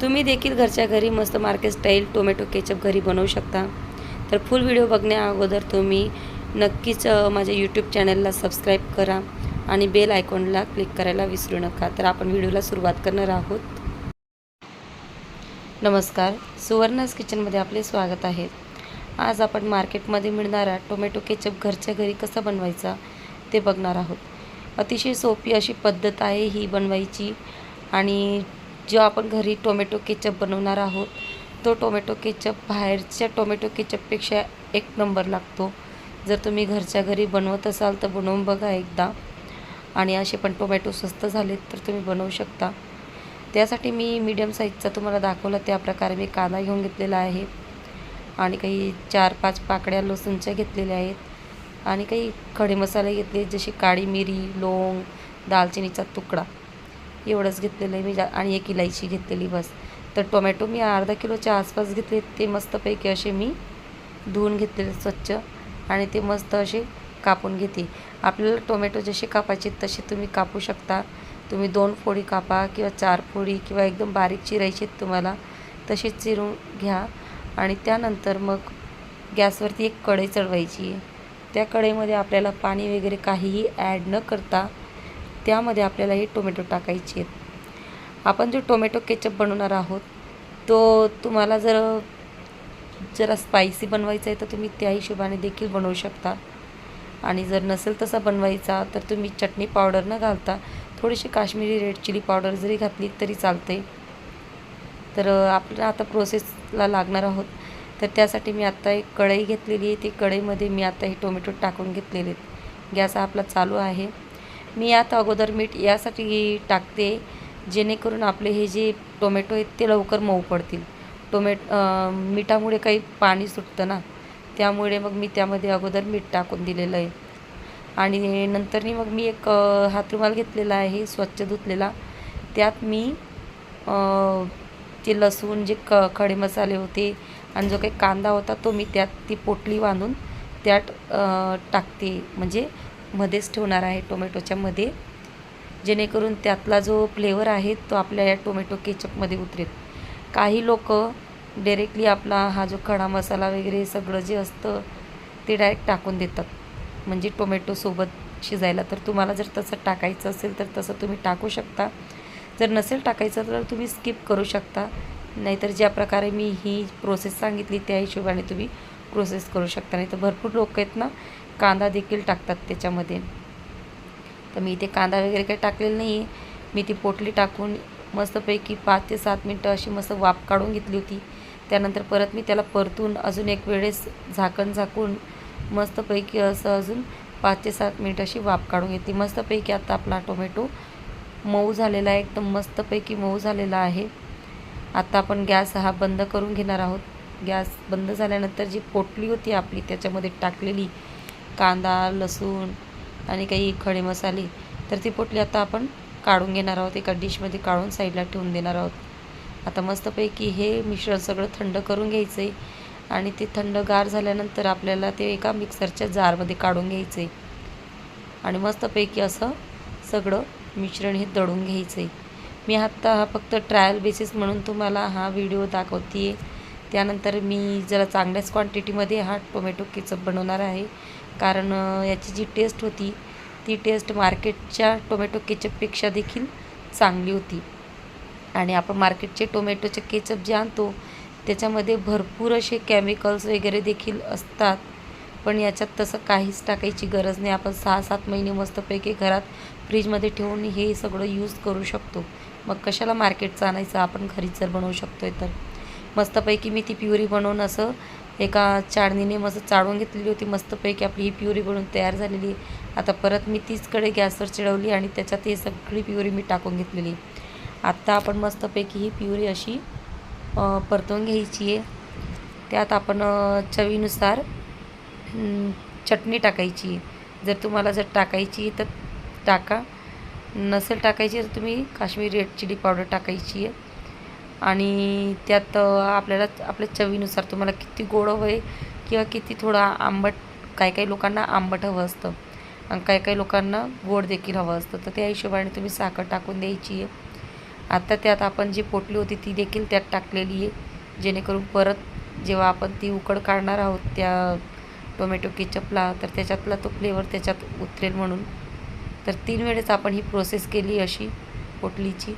तुम्ही देखील घरच्या घरी मस्त मार्केट स्टाईल टोमॅटो केचप घरी बनवू शकता. तर फुल व्हिडिओ बघण्या अगोदर तुम्ही नक्कीच माझ्या यूट्यूब चॅनलला सबस्क्राईब करा आणि बेल आयकॉनला क्लिक करायला विसरू नका. तर आपण व्हिडिओला सुरुवात करणार आहोत. नमस्कार. सुवर्णास किचनमध्ये आपले स्वागत आहे. आज आपण मार्केटमध्ये मिळणारा टोमॅटो केचप घरच्या घरी कसा बनवायचा ते बघणार आहोत. अतिशय सोपी अशी पद्धत आहे ही बनवायची आणि जो आपण घरी टोमॅटो केचप बनवणार आहोत तो टोमॅटो केचप बाहेरच्या टोमॅटो केचपपेक्षा एक नंबर लागतो. जर तुम्ही घरच्या घरी बनवत असाल तर बनवून बघा एकदा. आणि असे पण टोमॅटो स्वस्त झालेत तर तुम्ही बनवू शकता. त्यासाठी मी मीडियम साईजचा तुम्हाला दाखवला त्या प्रकारे मी कांदा घेऊन घेतलेला आहे. आणि काही चार पाच पाकड्या लसूणच्या घेतलेल्या आहेत. आणि काही खडे मसाले घेतले जसे काळी मिरी लोंग दालचिनीचा तुकडा. एवढंच घेतलेलं आहे. मी जा आणि एक इलायची घेतलेली बस. तर टोमॅटो मी अर्धा किलोच्या आसपास घेतले. ते मस्तपैकी असे मी धुवून घेतलेले स्वच्छ आणि ते मस्त असे कापून घेते. आपल्याला टोमॅटो जसे कापायचे तसे तुम्ही कापू शकता. तुम्ही दोन फोडी कापा किंवा चार फोडी किंवा एकदम बारीक चिरायचे तुम्हाला तसे चिरून घ्या. आणि त्यानंतर मग गॅसवरती एक कढई चढवायची त्या कढईमध्ये आपल्याला पाणी वगैरे काहीही ॲड न करता त्यामध्ये आपल्याला हे टोमॅटो टाकायचे आहेत. आपण जो टोमॅटो केचप बनवणार आहोत तो तुम्हाला जर जरा स्पायसी बनवायचा आहे तर तुम्ही त्या हिशोबाने देखील बनवू शकता. आणि जर नसेल तसा बनवायचा तर तुम्ही चटणी पावडर न घालता थोडीशी काश्मीरी रेड चिली पावडर जरी घातली तरी चालते तर आपल्याला आता प्रोसेसला लागणार आहोत. तर त्यासाठी मी आत्ता एक कढई घेतलेली आहे. ती कढईमध्ये मी आता हे टोमॅटो टाकून घेतलेले आहेत. गॅस आपला चालू आहे. मी आता अगोदर मीठ यासाठी टाकते जेणेकरून आपले हे जे टोमॅटो आहेत ते लवकर मऊ पडतील. टोमॅट मिठामुळे काही पाणी सुटतं ना त्यामुळे मग मी त्यामध्ये अगोदर मीठ टाकून दिलेलं आहे. आणि नंतरनी मग मी एक हात हातरुमाल घेतलेला आहे स्वच्छ धुतलेला. त्यात मी ते लसूण जे क खडे मसाले होते आणि जो काही कांदा होता तो मी त्यात ती पोटली बांधून त्यात टाकते. म्हणजे मध्येच ठेवणार आहे टोमॅटोच्या मध्ये. जेणेकरून त्यातला जो फ्लेवर आहे तो आपल्या या टोमॅटो केचपमध्ये उतरेल. काही लोक डायरेक्टली आपला हा जो खडा मसाला वगैरे सगळं जे असतं ते डायरेक्ट टाकून देतात. म्हणजे टोमॅटोसोबत शिजायला. तर तुम्हाला जर तसं टाकायचं असेल तर तसं तुम्ही टाकू शकता. जर नसेल टाकायचं तर तुम्ही स्किप करू शकता. नाहीतर ज्या प्रकारे मी ही प्रोसेस सांगितली त्या हिशोबाने तुम्ही प्रोसेस करू शकता. नाही तर भरपूर लोक आहेत ना कांदा देखील टाकतात त्याच्यामध्ये. तर मी इथे कांदा वगैरे काही टाकलेलं नाही आहे मी ती पोटली टाकून मस्तपैकी पाच ते सात मिनटं अशी मस्त वाफ काढून घेतली होती. त्यानंतर परत मी त्याला परतून अजून एक वेळेस झाकण झाकून मस्तपैकी असं अजून पाच ते सात मिनिट अशी वाफ काढून घेतली. मस्तपैकी आता आपला टोमॅटो मऊ झालेला आहे. एकदम मस्तपैकी मऊ झालेला आहे. आता आपण गॅस हा बंद करून घेणार आहोत. गॅस बंद झाल्यानंतर जी पोटली होती आपली त्याच्यामध्ये टाकलेली कांदा लसूण आणि काही खडे मसाले तर ती पोटली आता आपण काढून घेणार आहोत. एका डिशमध्ये काढून साईडला ठेवून देणार आहोत. आता मस्तपैकी हे मिश्रण सगळं थंड करून घ्यायचं आहे आणि ते थंड गार झाल्यानंतर आपल्याला ते एका मिक्सरच्या जारमध्ये काढून घ्यायचं आहे आणि मस्तपैकी असं सगळं मिश्रण हे दळून घ्यायचं आहे मी आत्ता हा फक्त ट्रायल बेसिस म्हणून तुम्हाला हा व्हिडिओ दाखवते त्यानंतर मी जरा चांगल्याच क्वांटिटीमध्ये हा टोमॅटो केचप बनवणार आहे. कारण याची जी टेस्ट होती ती टेस्ट मार्केटच्या टोमॅटो केचपपेक्षा देखील चांगली होती. आणि आपण मार्केटचे टोमॅटोचे केचप जे आणतो त्याच्यामध्ये भरपूर असे केमिकल्स वगैरे देखील असतात. पण याच्यात तसं काहीच टाकायची गरज नाही. आपण सहा सात महिने मस्तपैकी घरात फ्रीजमध्ये ठेवून हे सगळं यूज करू शकतो. मग कशाला मार्केटचं आणायचं? आपण घरीच जर बनवू शकतो आहे तर. मस्तपैकी मी ती प्युरी बनवून असं एका चाळणीने मस्त चाळून घेतलेली होती. मस्तपैकी आपली ही प्युरी बनवून तयार झालेली आहे. आता परत मी तीचकडे गॅसवर चिडवली आणि त्याच्यात ही सगळी प्युरी मी टाकून घेतलेली आत्ता आपण मस्तपैकी ही प्युरी अशी परतवून घ्यायची आहे. त्यात आपण चवीनुसार चटणी टाकायची आहे. जर तुम्हाला जर टाकायची तर टाका. नसेल टाकायची तर तुम्ही काश्मीरी रेड चिली पावडर टाकायची आहे. आणि त्यात आपल्याला आपल्या चवीनुसार तुम्हाला किती गोड हवं आहे किंवा किती थोडा आंबट काही काही लोकांना आंबट हवं असतं. आणि काही काही लोकांना गोड देखील हवं असतं. तर त्या हिशोबाने तुम्ही साखर टाकून द्यायची आहे. आता त्यात आपण जी पोटली होती ती देखील त्यात टाकलेली आहे. जेणेकरून परत जेव्हा आपण ती उकड काढणार आहोत त्या टोमॅटो केचपला तर त्याच्यातला तो फ्लेवर त्याच्यात उतरेल म्हणून. तर तीन वेळेस आपण ही प्रोसेस केली अशी पोटलीची.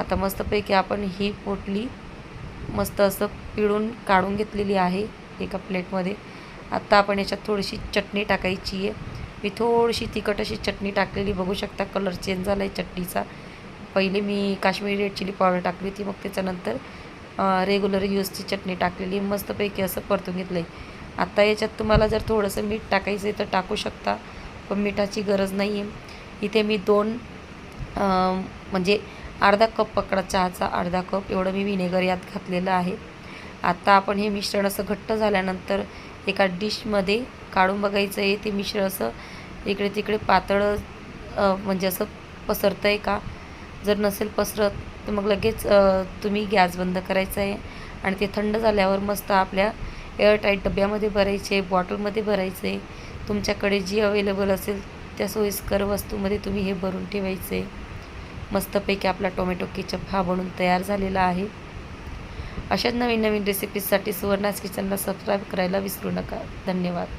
आता मस्तपैकी आपण ही पोटली मस्त असं पिळून काढून घेतलेली आहे एका प्लेटमध्ये. आत्ता आपण याच्यात थोडीशी चटणी टाकायची आहे. मी थोडीशी तिखट अशी चटणी टाकलेली बघू शकता कलर चेंज झाला आहे चटणीचा. पहिले मी काश्मीरी रेड चिली पावडर टाकली होती मग त्याच्यानंतर रेग्युलर यूजची चटणी टाकलेली मस्तपैकी असं परतून घेतलं आहे आत्ता याच्यात तुम्हाला जर थोडंसं मीठ टाकायचं आहे तर टाकू शकता पण मिठाची गरज नाही आहे इथे मी दोन म्हणजे अर्धा कप पकडा चहाचा अर्धा कप. एवढं मी व्हिनेगर यात घातलेलं आहे. आत्ता आपण हे मिश्रण असं घट्ट झाल्यानंतर एका डिशमध्ये काढून बघायचं आहे. ते मिश्रण असं इकडे तिकडे पातळ म्हणजे असं पसरतं आहे का? जर नसेल पसरत तर मग लगेच तुम्ही गॅस बंद करायचा आहे. आणि ते थंड झाल्यावर मस्त आपल्या एअरटाईट डब्यामध्ये भरायचे बॉटलमध्ये भरायचे. तुमच्याकडे जी अवेलेबल असेल त्या सोयीस्कर वस्तूमध्ये तुम्ही हे भरून ठेवायचे. मस्तपैकी आपला टोमॅटो केचप हा बनून तयार झालेला आहे. अशाच नवीन नवीन रेसिपीजसाठी सुवर्णास किचनला सबस्क्राईब करायला विसरू नका. धन्यवाद.